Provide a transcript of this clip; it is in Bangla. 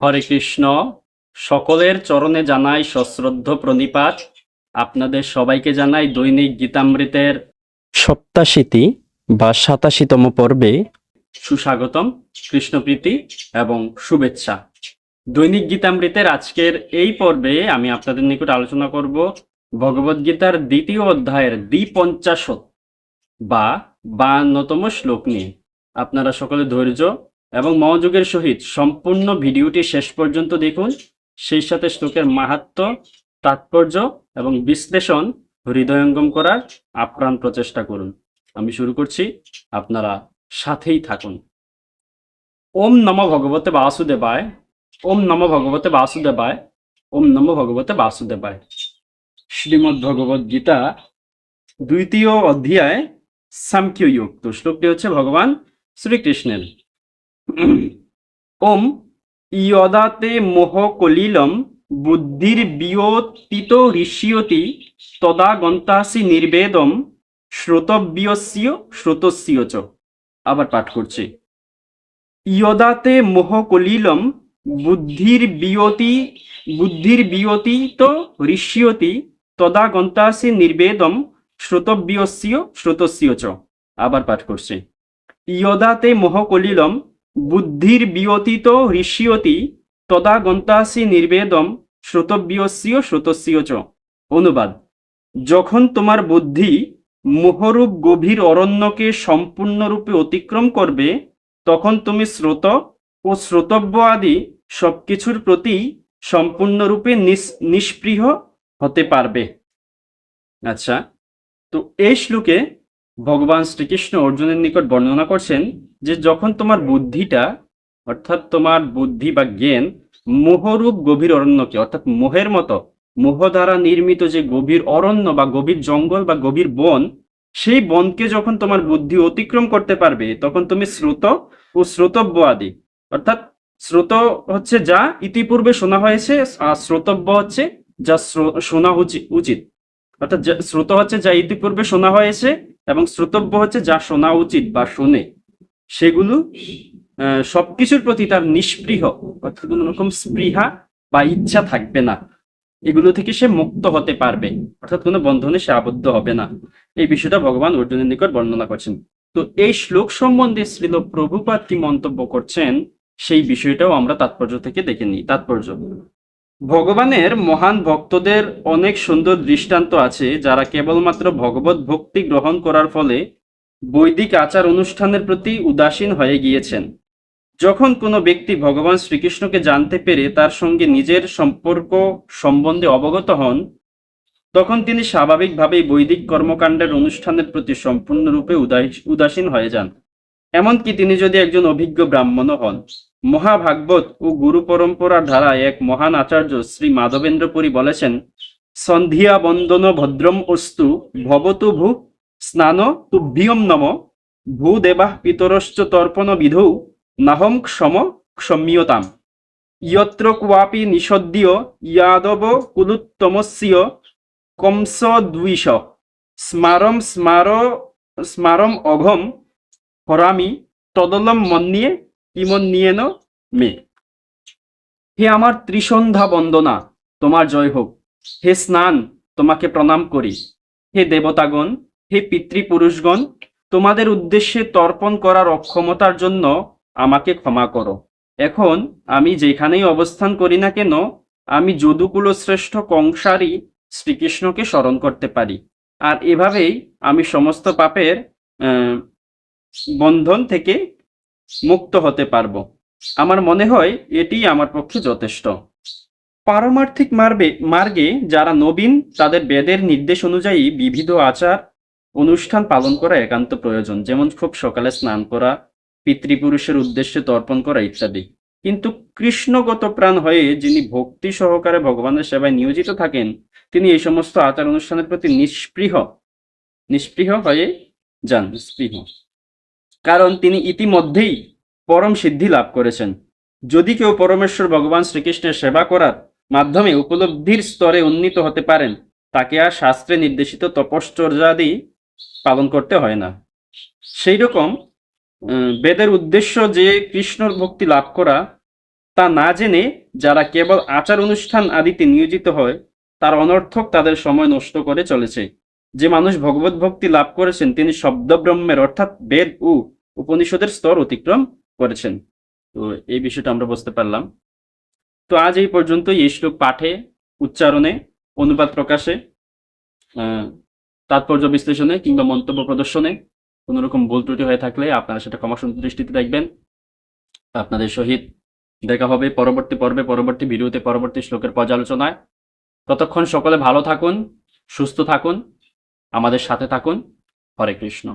হরে কৃষ্ণ, সকলের চরণে জানাই সশ্রদ্ধ প্রণিপাত। আপনাদের সবাইকে জানাই দৈনিক গীতামৃতের সপ্তাশীতি বা সাতাশিতম পর্বে সুস্বাগতম, কৃষ্ণপ্রীতি এবং শুভেচ্ছা। দৈনিক গীতামৃতের আজকের এই পর্বে আমি আপনাদের নিকট আলোচনা করব ভগবদ্গীতার দ্বিতীয় অধ্যায়ের দ্বিপঞ্চাশত বা বায়ান্নতম শ্লোক নিয়ে। আপনারা সকলে ধৈর্য এবং মনোযোগের সহিত সম্পূর্ণ ভিডিওটি শেষ পর্যন্ত দেখুন। সেই সাথে শ্লোকের মাহাত্ম, তাৎপর্য এবং বিশ্লেষণ হৃদয়ঙ্গম করার আপ্রাণ প্রচেষ্টা করুন। আমি শুরু করছি। আপনারা সাথেই থাকুন। ওম নম ভগবতে বাসুদেবায়, ওম নম ভগবতে বাসুদেবায়, ওম নম ভগবতে বাসুদেবায়। শ্রীমদ্ ভগবদ গীতা দ্বিতীয় অধ্যায় সাংখ্য যোগ শ্লোকটি হচ্ছে ভগবান শ্রীকৃষ্ণের। ওম ইয়দাতে মোহ কলিলম বুদ্ধির বিয়োতিত ঋষ্যতি তদা গন্তাসি নির্বেদম শ্রোতব্যস্য শ্রোতস্য চ। আবার পাঠ করছি। ইয়দাতে মোহ কলিলম বুদ্ধির বিয়তি বুদ্ধির বিয়তিত ঋষ্যতি তদা গন্তাসি নির্বেদম শ্রোতব্যস্য শ্রোতস্য চ। আবার পাঠ করছি। ইয়দাতে মোহ কলিলম বুদ্ধির বিয়তিত ঋষ্যতি তদা গন্তাসি নির্বেদম শ্রোতব্যস্য শ্রোতস্য চ। অনুবাদ। যখন তোমার বুদ্ধি মোহরূপ গভীর অরণ্যকে সম্পূর্ণরূপে অতিক্রম করবে, তখন তুমি শ্রোত ও শ্রোতব্য আদি সবকিছুর প্রতি সম্পূর্ণরূপে নিষ্পৃহ হতে পারবে। আচ্ছা তো এই শ্লোকে ভগবান শ্রীকৃষ্ণ অর্জুনের নিকট বর্ণনা করছেন যে যখন তোমার বুদ্ধিটা, অর্থাৎ তোমার বুদ্ধি বা জ্ঞান মোহরূপ গভীর অরণ্যকে, অর্থাৎ মোহের মতো, মোহ দ্বারা নির্মিত যে গভীর অরণ্য বা গভীর জঙ্গল বা গভীর বন, সেই বনকে যখন তোমার বুদ্ধি অতিক্রম করতে পারবে, তখন তুমি শ্রুত ও শ্রোতব্য আদি, অর্থাৎ শ্রোত হচ্ছে যা ইতিপূর্বে শোনা হয়েছে, আর শ্রোতব্য হচ্ছে যা শোনা উচি- উচিত, অর্থাৎ শ্রুত হচ্ছে যা ইতিপূর্বে শোনা হয়েছে এবং শ্রোতব্য হচ্ছে, যা শোনা উচিত বা শোনে। সেগুলো সবকিছুর প্রতি তার নিষ্পৃহ, অর্থাৎ কোনো রকম স্পৃহা বা ইচ্ছা থাকবে না। এগুলো থেকে সে মুক্ত হতে পারবে, অর্থাৎ কোনো বন্ধনে সে আবদ্ধ হবে না। এই বিষয়টা ভগবান অর্জুনের নিকট বর্ণনা করছেন। তো এই শ্লোক সম্বন্ধে শ্রীল প্রভুপাত কি মন্তব্য করছেন, সেই বিষয়টাও আমরা তাৎপর্য থেকে দেখে নিই। তাৎপর্য ভগবানের মহান ভক্তদের অনেক সুন্দর দৃষ্টান্ত আছে যারা কেবলমাত্র ভগবত ভক্তি গ্রহণ করার ফলে বৈদিক আচার অনুষ্ঠানের প্রতি উদাসীন হয়ে গিয়েছেন। যখন কোনো ব্যক্তি ভগবান শ্রীকৃষ্ণকে জানতে পেরে তার সঙ্গে নিজের সম্পর্ক সম্বন্ধে অবগত হন, তখন তিনি স্বাভাবিকভাবেই বৈদিক কর্মকাণ্ডের অনুষ্ঠানের প্রতি সম্পূর্ণরূপে উদাসীন হয়ে যান। এমনকি তিনি যদি একজন অভিজ্ঞ ব্রাহ্মণও হন, মহাভাগবত ও গুরু পরম্পরার ধারায় এক মহান আচার্য শ্রী মাধবেন্দ্র পুরী বলেছেন, সন্ধিয়া বন্দন ভদ্রম অস্তু ভবতু ভূ স্নান তুভ্যম নম ভূ দেবাহ পিতরশ্চ তর্পণ বিধৌ নাহম ক্ষম ক্ষম্যতাম ইয়ত্র কোয়াপি নিষদ্য ইয়াদব কুলুত্তমস্য কংস দ্বিষ স্মারম স্মার স্মারম অঘম হরামি তদলম মন্যে কিমন্যেন মে। হে আমার ত্রিসন্ধ্যা বন্দনা, তোমার জয় হোক। হে স্নান, তোমাকে প্রণাম করি। হে দেবতাগণ, হে পিতৃপুরুষগণ, তোমাদের উদ্দেশ্যে তর্পণ করার অক্ষমতার জন্য আমাকে ক্ষমা করো। এখন আমি যেখানেই অবস্থান করি না কেন, আমি যদুকুল শ্রেষ্ঠ কংসারী শ্রীকৃষ্ণকে স্মরণ করতে পারি। আর এভাবেই আমি সমস্ত পাপের বন্ধন থেকে মুক্ত হতে পারব। আমার মনে হয় এটি আমার পক্ষে যথেষ্ট। পারমার্থিক মার্গে মার্গে যারা নবীন, তাদের বেদের নির্দেশ অনুযায়ী বিবিধ আচার, অনুষ্ঠান পালন করা একান্ত প্রয়োজন। যেমন খুব সকালে স্নান করা, পিতৃপুরুষের উদ্দেশ্যে তর্পণ করা ইত্যাদি। কিন্তু কৃষ্ণগত প্রাণ হয়ে যিনি ভক্তি সহকারে ভগবানের সেবায় নিয়োজিত থাকেন, তিনি এই সমস্ত আচার অনুষ্ঠানের প্রতি নিষ্পৃহ নিষ্পৃহ হয়ে যান। নিষ্পৃহ। কারণ তিনি ইতিমধ্যেই পরম সিদ্ধি লাভ করেছেন। যদি কেউ পরমেশ্বর ভগবান শ্রীকৃষ্ণের সেবা করার মাধ্যমে উপলব্ধির স্তরে উন্নীত হতে পারেন, তাকে আর শাস্ত্রে নির্দেশিত তপশ্চর্যাদি পালন করতে হয় না। সেই রকম বেদের উদ্দেশ্য যে কৃষ্ণর ভক্তি লাভ করা, তা না জেনে যারা কেবল আচার অনুষ্ঠান আদিতে নিয়োজিত হয়, তার অনর্থক তাদের সময় নষ্ট করে চলেছে। যে মানুষ ভগবত ভক্তি লাভ করেছেন, তিনি শব্দব্রহ্মের, অর্থাৎ বেদ ও উপনিষদের স্তর অতিক্রম করেছেন। তো এই বিষয়টা আমরা বুঝতে পারলাম। তো আজ এই পর্যন্ত এই শ্লোক পাঠে, উচ্চারণে, অনুবাদ প্রকাশে তাৎপর্য বিশ্লেষণে কিংবা মন্তব্য প্রদর্শনে কোনো রকম ভুল ত্রুটি হয়ে থাকলে আপনারা সেটা ক্ষমাসুন্দর দৃষ্টিতে দেখবেন। আপনাদের সহিত দেখা হবে পরবর্তী পর্বে, পরবর্তী ভিডিওতে, পরবর্তী শ্লোকের পর্যালোচনায়। ততক্ষণ সকলে ভালো থাকুন, সুস্থ থাকুন, আমাদের সাথে থাকুন। হরে কৃষ্ণ।